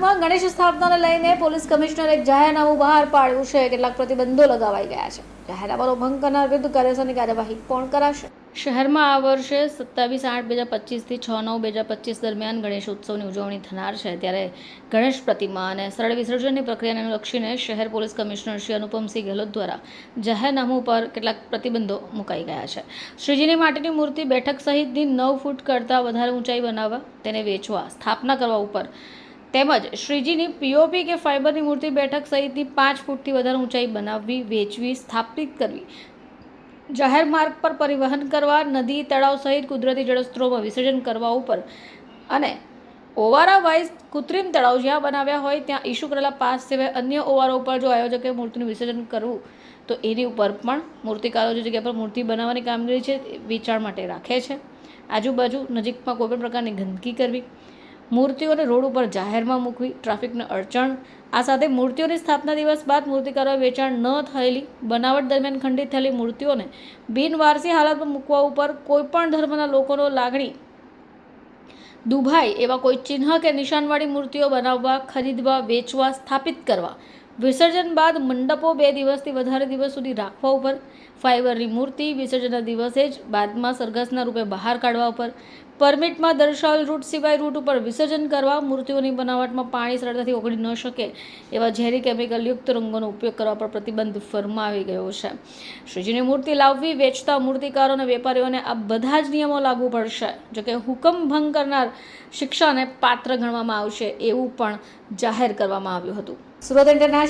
સુરતમાં ગણેશ સ્થાપનાને લઈને પોલીસ કમિશનરે એક જાહેરનામું બહાર પાડ્યું છે. કેટલાક પ્રતિબંધો લગાવાઈ ગયા છે. જાહેરનામાનો ભંગ કરનાર વિરુદ્ધ કાયદેસરની કાર્યવાહી પણ કરાશે? શહેરમાં આ વર્ષે સત્તાવીસ આઠ બે હજાર પચીસથી છ નવ બે હજાર પચીસ દરમિયાન ગણેશ ઉત્સવની ઉજવણી થનાર છે. ત્યારે ગણેશ પ્રતિમા અને સરળ વિસર્જનની પ્રક્રિયાને અનુલક્ષીને શહેર પોલીસ કમિશનર શ્રી અનુપમસિંહ ગેહલોત દ્વારા જાહેરનામું પર કેટલાક પ્રતિબંધો મુકાઈ ગયા છે. શ્રીજીની માટીની મૂર્તિ બેઠક સહિતની નવ ફૂટ કરતાં વધારે ઊંચાઈ બનાવવા તેને વેચવા સ્થાપના કરવા ઉપર તેમજ શ્રીજીની પીઓપી કે ફાઇબરની મૂર્તિ બેઠક સહિતની પાંચ ફૂટથી વધારે ઊંચાઈ બનાવવી, વેચવી, સ્થાપિત કરવી. જાહેર માર્ગ પર પરિવહન કરવા, નદી, તળાવ સહિત કુદરતી જળસ્ત્રોમાં વિસર્જન કરવા ઉપર અને ઓવારા વાઇઝ કૃત્રિમ તળાવ જ્યાં બનાવ્યા હોય ત્યાં ઇસ્યુ કરેલા પાસ સિવાય અન્ય ઓવારો ઉપર જો આયોજકે મૂર્તિનું વિસર્જન કરવું, તો એની ઉપર પણ મૂર્તિકારો જે જગ્યા પર મૂર્તિ બનાવવાની કામગીરી છે, વેચાણ માટે રાખે છે. આજુબાજુ નજીકમાં કોઈપણ પ્રકારની ગંદકી કરવી મૂર્તિઓને રોડ ઉપર જાહેરમાં મૂકવી, ટ્રાફિકને અડચણ. આ સાથે મૂર્તિઓની સ્થાપના દિવસ બાદ મૂર્તિકારોએ વેચાણ ન થયેલી, બનાવટ દરમિયાન ખંડિત થયેલી મૂર્તિઓને બિનવારસી હાલતમાં મૂકવા ઉપર કોઈપણ ધર્મના લોકોનો લાગણી. દુભાઈ એવા કોઈ ચિહ્ન કે નિશાનવાળી મૂર્તિઓ બનાવવા, ખરીદવા, વેચવા, સ્થાપિત કરવા. વિસર્જન બાદ મંડપો બે દિવસથી વધારે દિવસ સુધી રાખવા ઉપર ફાઇબરની મૂર્તિ વિસર્જનના દિવસે જ બાદમાં સરઘસના રૂપે બહાર કાઢવા ઉપર પરમિટમાં દર્શાવેલ રૂટ સિવાય રૂટ ઉપર વિસર્જન કરવા મૂર્તિઓની બનાવટમાં પાણી સરળતાથી ઓગળી ન શકે એવા ઝેરી કેમિકલયુક્ત રંગોનો ઉપયોગ કરવા પર પ્રતિબંધ ફરમાવી ગયો છે. શ્રીજીની મૂર્તિ લાવવી, વેચતા મૂર્તિકારો અને વેપારીઓને આ બધા જ નિયમો લાગુ પડશે. જોકે હુકમ ભંગ કરનાર શિક્ષાને પાત્ર ગણવામાં આવશે એવું પણ જાહેર કરવામાં આવ્યું હતું. સુરત ઇન્ટરનેશનલ